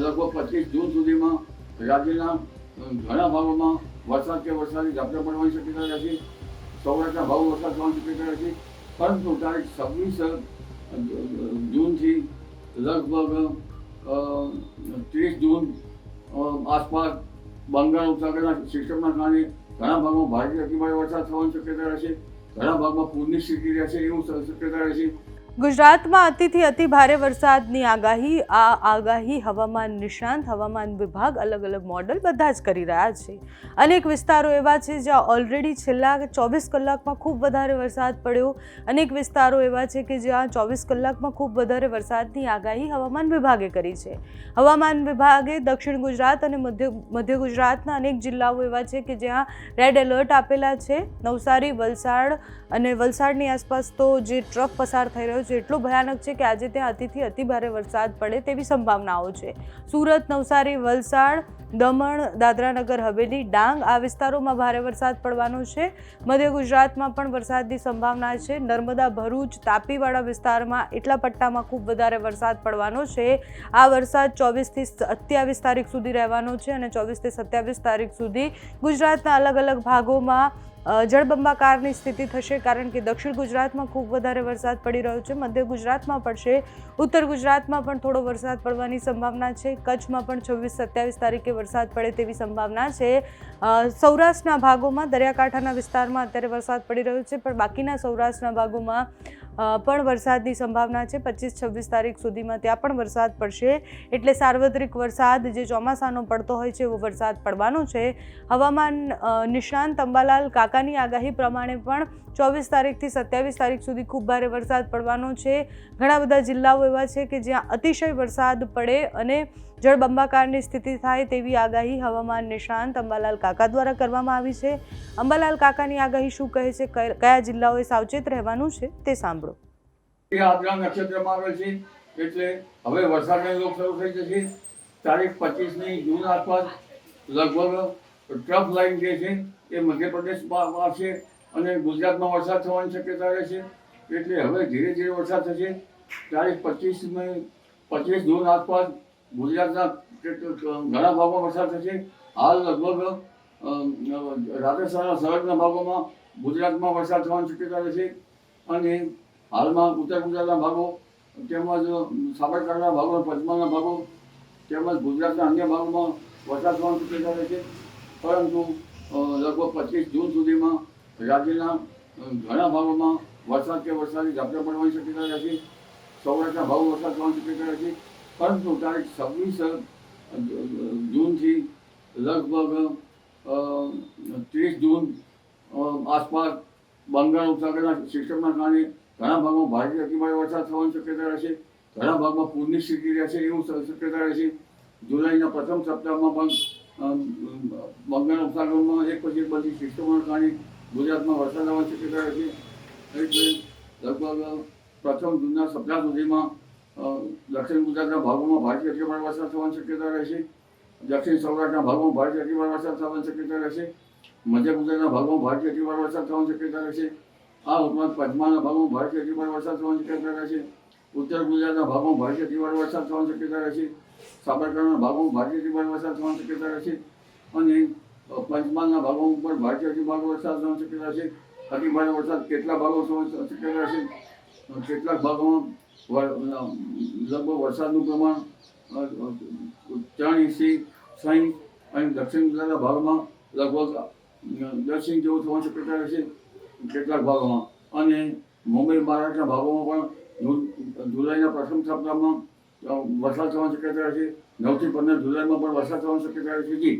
લગભગ પચીસ જૂન સુધીમાં રાજ્યના ઘણા ભાગોમાં વરસાદ કે વરસાદી ઝાપટા પડવાની શક્યતા રહેશે સૌરાષ્ટ્રના ભાવ વરસાદ થવાની શક્યતા રહેશે પરંતુ તારીખ છવ્વીસ જૂનથી લગભગ ત્રીસ જૂન આસપાસ બંગાળ ઉપસાગરના સિસ્ટમના કારણે ઘણા ભાગમાં ભારે અતિભારે વરસાદ થવાની શક્યતા રહેશે ઘણા ભાગમાં પૂરની સ્થિતિ રહેશે એવું શક્યતા રહેશે ગુજરાતમાં અતિથી અતિ ભારે વરસાદની આગાહી. આ આગાહી હવામાન નિષ્ણાંત, હવામાન વિભાગ અલગ અલગ મોડલ બધા જ કરી રહ્યા છે. અનેક વિસ્તારો એવા છે જ્યાં ઓલરેડી છેલ્લા ચોવીસ કલાકમાં ખૂબ વધારે વરસાદ પડ્યો. અનેક વિસ્તારો એવા છે કે જ્યાં ચોવીસ કલાકમાં ખૂબ વધારે વરસાદની આગાહી હવામાન વિભાગે કરી છે. હવામાન વિભાગે દક્ષિણ ગુજરાત અને મધ્ય મધ્ય ગુજરાતના અનેક જિલ્લાઓ એવા છે કે જ્યાં રેડ એલર્ટ આપેલા છે. નવસારી, વલસાડ અને વલસાડની આસપાસ તો જે ટ્રક પસાર થઈ રહ્યો છે એટલો ભયાનક છે કે આજે ત્યાં અતિથી અતિભારે વરસાદ પડે તેવી સંભાવનાઓ છે. સુરત, નવસારી, વલસાડ દમણ, દાદરાનગર, હવેલી, ડાંગ આ વિસ્તારોમાં ભારે વરસાદ પડવાનો છે. મધ્ય ગુજરાતમાં પણ વરસાદની સંભાવના છે. નર્મદા, ભરૂચ તાપીવાળા વિસ્તારમાં એટલા પટ્ટામાં ખૂબ વધારે વરસાદ પડવાનો છે. આ વરસાદ ચોવીસથી સત્યાવીસ તારીખ સુધી રહેવાનો છે અને ચોવીસથી સત્યાવીસ તારીખ સુધી ગુજરાતના અલગ અલગ ભાગોમાં જળબંબાકારની સ્થિતિ થશે કારણ કે દક્ષિણ ગુજરાતમાં ખૂબ વધારે વરસાદ પડી રહ્યો છે. મધ્ય ગુજરાતમાં પડશે. ઉત્તર ગુજરાતમાં પણ થોડો વરસાદ પડવાની સંભાવના છે. કચ્છમાં પણ છવ્વીસ સત્યાવીસ તારીખે વરસાદ પડે તેવી સંભાવના છે. સૌરાષ્ટ્રના ભાગોમાં દરિયાકાંઠાના વિસ્તારમાં અત્યારે વરસાદ પડી રહ્યો છે, પણ બાકીના સૌરાષ્ટ્રના ભાગોમાં પણ વરસાદની સંભાવના છે. પચીસ છવ્વીસ તારીખ સુધીમાં ત્યાં પણ વરસાદ પડશે. એટલે સાર્વત્રિક વરસાદ જે ચોમાસાનો પડતો હોય છે, એવો વરસાદ પડવાનો છે. હવામાન નિષ્ણાંત અંબાલાલ કાકાની આગાહી પ્રમાણે પણ ચોવીસ તારીખથી સત્યાવીસ તારીખ સુધી ખૂબ ભારે વરસાદ પડવાનો છે. ઘણા બધા જિલ્લાઓ એવા છે કે જ્યાં અતિશય વરસાદ પડે અને જળબંબાકારની સ્થિતિ થાય તેવી આગાહી હવામાન નિષ્ણાંત અંબાલાલ કાકા દ્વારા કરવામાં આવી છે. અંબાલાલ કાકાની આગાહી શું કહે છે? કયા જિલ્લાઓએ સાવચેત રહેવાનું છે? તે સાંભળો. એ આદ્રા નક્ષત્રમાં આવે છે. એટલે હવે વરસાદનો યોગ શરૂ થઈ જશે. તારીખ પચીસની જૂન આસપાસ લગભગ ટ્રફ લાઈન જે છે એ મધ્યપ્રદેશમાં આવશે અને ગુજરાતમાં વરસાદ થવાની શક્યતા રહેશે એટલે હવે ધીરે ધીરે વરસાદ થશે. તારીખ પચીસમી પચીસ જૂન આસપાસ ગુજરાતના ઘણા ભાગોમાં વરસાદ થશે. હાલ લગભગ રાજસ્થાનના સરહદના ભાગોમાં ગુજરાતમાં વરસાદ થવાની શક્યતા રહેશે અને હાલમાં ઉત્તર ગુજરાતના ભાગો તેમજ સાબરકાંઠાના ભાગો, પંચમહાલના ભાગો તેમજ ગુજરાતના અન્ય ભાગોમાં વરસાદ થવાની શક્યતા રહેશે પરંતુ લગભગ પચીસ જૂન સુધીમાં રાજ્યના ઘણા ભાગોમાં વરસાદ કે વરસાદી ઝાપટા પડવાની શક્યતા રહેશે સૌરાષ્ટ્રના ભાગો વરસાદ થવાની શક્યતા રહેશે પરંતુ તારીખ છવ્વીસ જૂનથી લગભગ ત્રીસ જૂન આસપાસ બંગાળ ઉપસાગરના સિસ્ટમના કારણે ઘણા ભાગમાં ભારે અતિભારે વરસાદ થવાની શક્યતા રહેશે. ઘણા ભાગમાં પૂરની સ્થિતિ રહેશે એવું શક્યતા રહેશે. જુલાઈના પ્રથમ સપ્તાહમાં પણ બંગાળ ઉપસાગરમાં એક પછી એક બધી સિસ્ટમોના કારણે ગુજરાતમાં વરસાદ આવવાની શક્યતા રહેશે. એટલે લગભગ પ્રથમ જૂનના સપ્તાહ સુધીમાં દક્ષિણ ગુજરાતના ભાગોમાં ભારે અતિભારે વરસાદ થવાની શક્યતા રહેશે. દક્ષિણ સૌરાષ્ટ્રના ભાગમાં ભારે અતિભારે વરસાદ થવાની શક્યતા રહેશે. મધ્ય ગુજરાતના ભાગોમાં ભારે અતિભારે વરસાદ થવાની શક્યતા રહેશે. આ ઉપરાંત પંચમહાલના ભાગમાં ભારે અતિભારે વરસાદ થવાની શક્યતા રહેશે. ઉત્તર ગુજરાતના ભાગમાં ભારે અતિભારે વરસાદ થવાની શક્યતા રહેશે. સાબરકાંઠાના ભાગમાં ભારે અતિભારે વરસાદ થવાની શક્યતા રહેશે. અને પંચમહાલના ઉપર પણ ભારે અતિભારે વરસાદ થવાની શક્યતા રહેશે. અતિભારે વરસાદ કેટલા ભાગો થવાની શક્યતા છે કેટલાક ભાગોમાં લગભગ વરસાદનું પ્રમાણ ત્રણ ઇંચથી છ અને દક્ષિણ ગુજરાતના ભાગમાં લગભગ દસ ઇંચ જેવું થવાની શક્યતા રહેશે. કેટલાક ભાગોમાં. અને મુંબઈ મહારાષ્ટ્રના ભાગોમાં પણ જુલાઈના પ્રથમ સપ્તાહમાં વરસાદ થવાની શક્યતા છે. નવથી પંદર જુલાઈમાં પણ વરસાદ થવાની શક્યતા છે. જી.